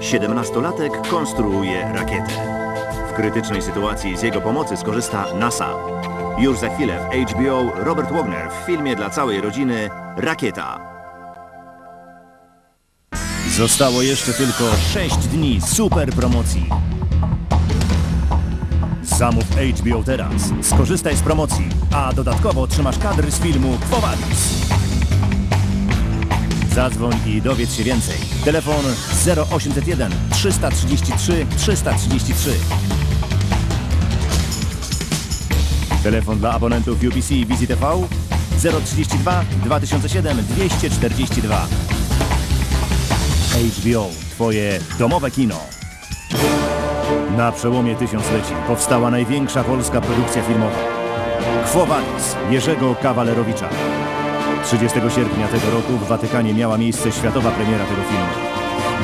Siedemnastolatek konstruuje rakietę. W krytycznej sytuacji z jego pomocy skorzysta NASA. Już za chwilę w HBO Robert Wagner w filmie dla całej rodziny Rakieta. Zostało jeszcze tylko 6 dni super promocji. Zamów HBO teraz. Skorzystaj z promocji, a dodatkowo otrzymasz kadry z filmu Quo. Zadzwoń i dowiedz się więcej. Telefon 0801 333 333. Telefon dla abonentów UPC i Wizji TV 032 2007 242. HBO, twoje domowe kino. Na przełomie tysiącleci powstała największa polska produkcja filmowa. Quo Jerzego Kawalerowicza. 30 sierpnia tego roku w Watykanie miała miejsce światowa premiera tego filmu.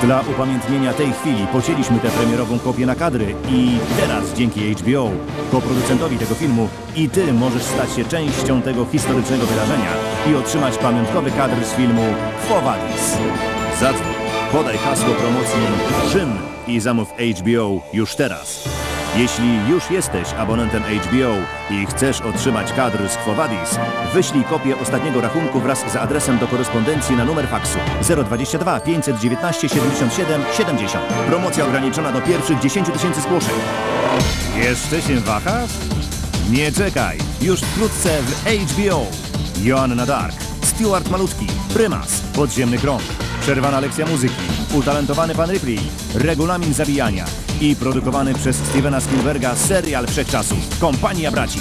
Dla upamiętnienia tej chwili pocięliśmy tę premierową kopię na kadry i teraz dzięki HBO, koproducentowi tego filmu, i ty możesz stać się częścią tego historycznego wydarzenia i otrzymać pamiątkowy kadr z filmu Quo. Zadzwoń, podaj hasło promocji Rzym i zamów HBO już teraz. Jeśli już jesteś abonentem HBO i chcesz otrzymać kadr z Quo Vadis, wyślij kopię ostatniego rachunku wraz z adresem do korespondencji na numer faksu 022 519 77 70. Promocja ograniczona do pierwszych 10 tysięcy zgłoszeń. Jeszcze się wahasz? Nie czekaj, już wkrótce w HBO. Joanna Dark, Stuart Malutki, Prymas, Podziemny Krąg, Przerwana lekcja muzyki, Utalentowany Pan Ripley, Regulamin Zabijania i produkowany przez Stevena Spielberga serial Wszechczasów, Kompania Braci.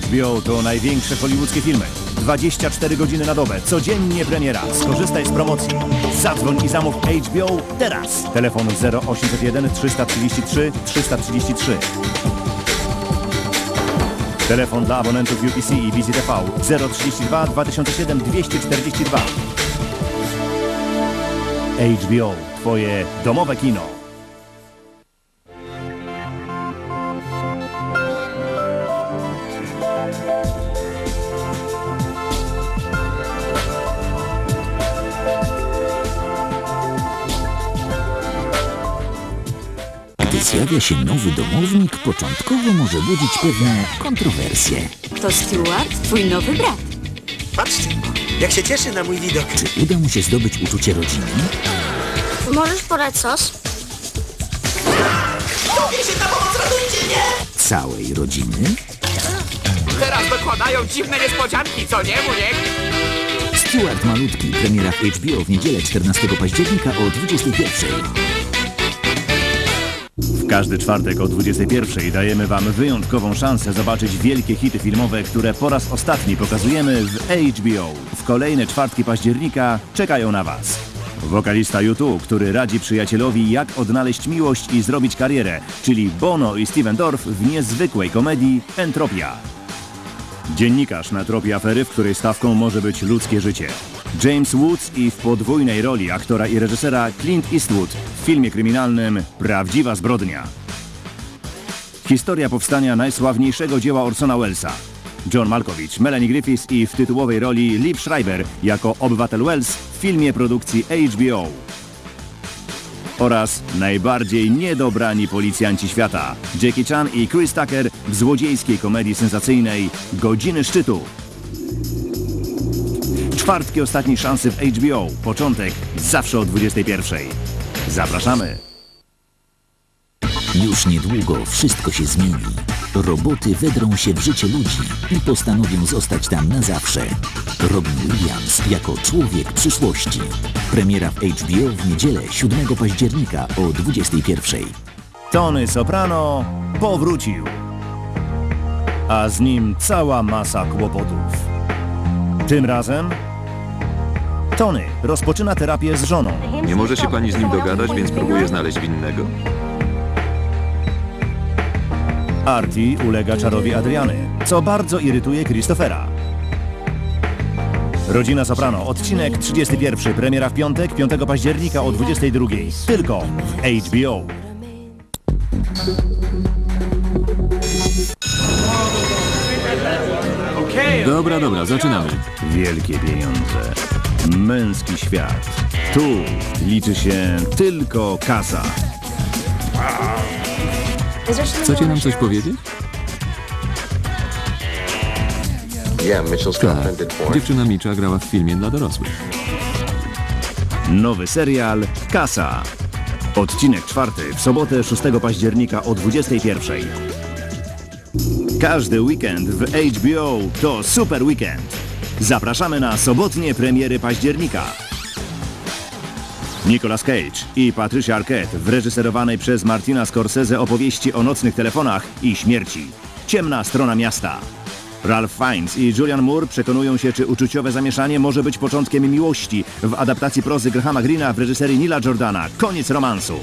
HBO to największe hollywoodzkie filmy. 24 godziny na dobę, codziennie premiera. Skorzystaj z promocji. Zadzwoń i zamów HBO teraz. Telefon 0801 333 333. Telefon dla abonentów UPC i Wizji TV 032 2007 242. HBO, twoje domowe kino. Gdy zjawia się nowy domownik, początkowo może budzić pewne kontrowersje. To Stuart, twój nowy brat. Patrzcie, jak się cieszy na mój widok. Czy uda mu się zdobyć uczucie rodziny? Możesz podać sos? Całej rodziny? Teraz dokładają dziwne niespodzianki, co nie, Muniek? Stuart Malutki, premiera w HBO w niedzielę 14 października o 21. Każdy czwartek o 21 dajemy Wam wyjątkową szansę zobaczyć wielkie hity filmowe, które po raz ostatni pokazujemy w HBO. W kolejne czwartki października czekają na Was. Wokalista YouTube, który radzi przyjacielowi jak odnaleźć miłość i zrobić karierę, czyli Bono i Steven Dorff w niezwykłej komedii Entropia. Dziennikarz na tropie afery, w której stawką może być ludzkie życie. James Woods i w podwójnej roli aktora i reżysera Clint Eastwood filmie kryminalnym Prawdziwa zbrodnia. Historia powstania najsławniejszego dzieła Orsona Wellesa. John Malkovich, Melanie Griffiths i w tytułowej roli Liv Schreiber jako obywatel Wells w filmie produkcji HBO oraz najbardziej niedobrani policjanci świata Jackie Chan i Chris Tucker w złodziejskiej komedii sensacyjnej Godziny Szczytu. Czwartki ostatniej szansy w HBO. Początek zawsze o 21. Zapraszamy. Już niedługo wszystko się zmieni. Roboty wedrą się w życie ludzi i postanowią zostać tam na zawsze. Robin Williams jako człowiek przyszłości. Premiera w HBO w niedzielę 7 października o 21. Tony Soprano powrócił. A z nim cała masa kłopotów. Tym razem Tony rozpoczyna terapię z żoną. Nie może się pani z nim dogadać, więc próbuje znaleźć winnego. Artie ulega czarowi Adriany, co bardzo irytuje Christophera. Rodzina Soprano, odcinek 31, premiera w piątek, 5 października o 22. Tylko w HBO. Dobra, dobra, zaczynamy. Wielkie pieniądze. Męski świat. Tu liczy się tylko kasa. Chcecie nam coś powiedzieć? Tak. Dziewczyna Micza grała w filmie dla dorosłych. Nowy serial Kasa. Odcinek czwarty w sobotę 6 października o 21. Każdy weekend w HBO to super weekend. Zapraszamy na sobotnie premiery października. Nicolas Cage i Patricia Arquette w reżyserowanej przez Martina Scorsese opowieści o nocnych telefonach i śmierci. Ciemna strona miasta. Ralph Fiennes i Julian Moore przekonują się, czy uczuciowe zamieszanie może być początkiem miłości w adaptacji prozy Grahama Greena w reżyserii Nila Jordana. Koniec romansu.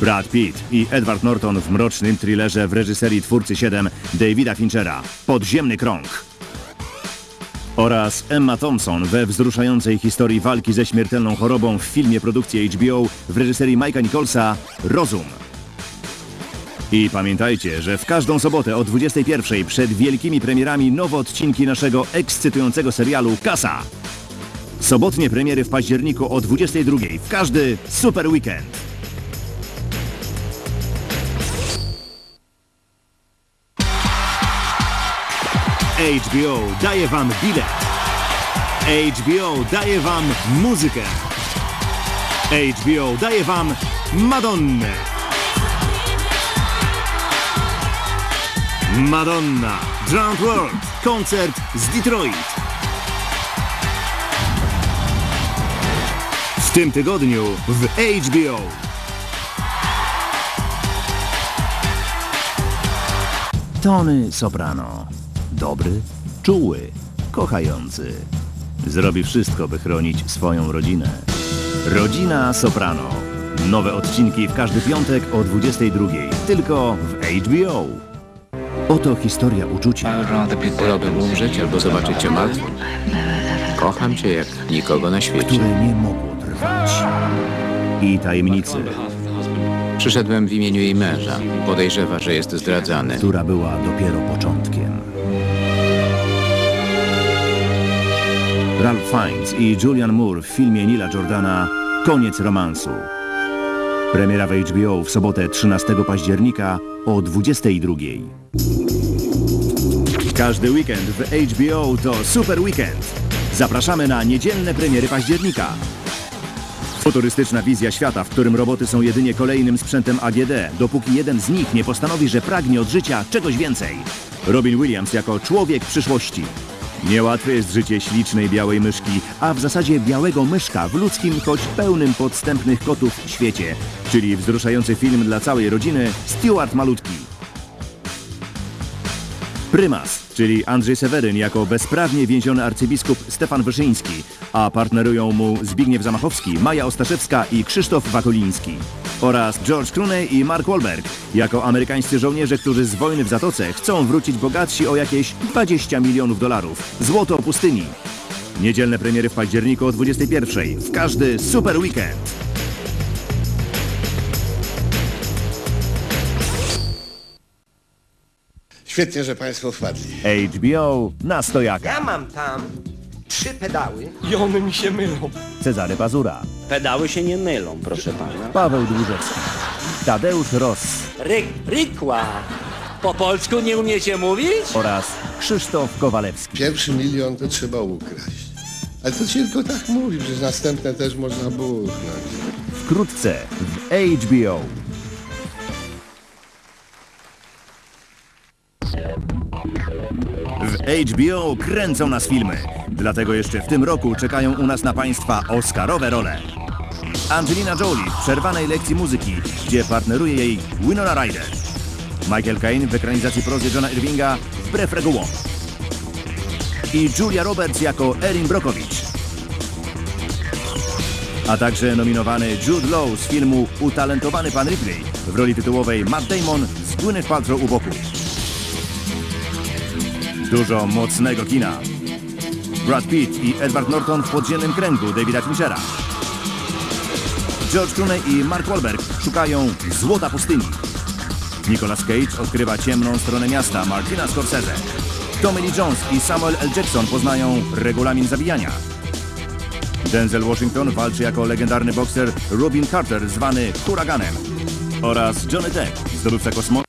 Brad Pitt i Edward Norton w mrocznym thrillerze w reżyserii twórcy 7 Davida Finchera. Podziemny krąg. Oraz Emma Thompson we wzruszającej historii walki ze śmiertelną chorobą w filmie produkcji HBO w reżyserii Mike'a Nicholsa Rozum. I pamiętajcie, że w każdą sobotę o 21 przed wielkimi premierami nowe odcinki naszego ekscytującego serialu Kasa. Sobotnie premiery w październiku o 22 w każdy super weekend. HBO daje wam bilet. HBO daje wam muzykę. HBO daje wam Madonnę. Madonna, Drowned World, koncert z Detroit. W tym tygodniu w HBO. Tony Soprano. Dobry, czuły, kochający. Zrobi wszystko, by chronić swoją rodzinę. Rodzina Soprano. Nowe odcinki w każdy piątek o 22. Tylko w HBO. Oto historia uczucia, Wolałbym umrzeć albo zobaczyć cię martwą. Kocham cię jak nikogo na świecie. które nie mogło trwać. I tajemnicy, Przyszedłem w imieniu jej męża. Podejrzewa, że jest zdradzany. która była dopiero początkiem. Ralph Fiennes i Julian Moore w filmie Nila Jordana Koniec romansu. Premiera w HBO w sobotę 13 października o 22. Każdy weekend w HBO to super weekend. Zapraszamy na niedzielne premiery października. Futurystyczna wizja świata, w którym roboty są jedynie kolejnym sprzętem AGD, dopóki jeden z nich nie postanowi, że pragnie od życia czegoś więcej. Robin Williams jako człowiek przyszłości. Niełatwe jest życie ślicznej białej myszki, a w zasadzie białego myszka w ludzkim, choć pełnym podstępnych kotów świecie, czyli wzruszający film dla całej rodziny Stuart Malutki. Prymas, czyli Andrzej Seweryn jako bezprawnie więziony arcybiskup Stefan Wyszyński, a partnerują mu Zbigniew Zamachowski, Maja Ostaszewska i Krzysztof Wakoliński. Oraz George Clooney i Mark Wahlberg jako amerykańscy żołnierze, którzy z wojny w Zatoce chcą wrócić bogatsi o jakieś 20 milionów dolarów. Złoto pustyni. Niedzielne premiery w październiku o 21. W każdy super weekend. Świetnie, że Państwo wpadli. HBO na stojaka. Ja mam tam trzy pedały. I one mi się mylą. Cezary Pazura. Pedały się nie mylą, proszę pana. Paweł Dłużewski. Tadeusz Ross. Ryk, rykła. Po polsku nie umiecie mówić? oraz Krzysztof Kowalewski. Pierwszy milion to trzeba ukraść. Ale to się tylko tak mówi, przecież następne też można buchnąć. Wkrótce w HBO. HBO kręcą nas filmy. Dlatego jeszcze w tym roku czekają u nas na Państwa Oscarowe role. Angelina Jolie w przerwanej lekcji muzyki, gdzie partneruje jej Winona Ryder. Michael Caine w ekranizacji prozy Johna Irvinga Wbrew regułom. I Julia Roberts jako Erin Brockovich a także nominowany Jude Law z filmu Utalentowany Pan Ripley w roli tytułowej Matt Damon z Gwyneth Paltrow u boku. Dużo mocnego kina. Brad Pitt i Edward Norton w podziemnym kręgu Davida Finchera. George Clooney i Mark Wahlberg szukają złota pustyni. Nicolas Cage odkrywa ciemną stronę miasta Martina Scorsese. Tommy Lee Jones i Samuel L. Jackson poznają regulamin zabijania. Denzel Washington walczy jako legendarny bokser Robin Carter zwany Huraganem oraz Johnny Depp, zdobywca kosmo...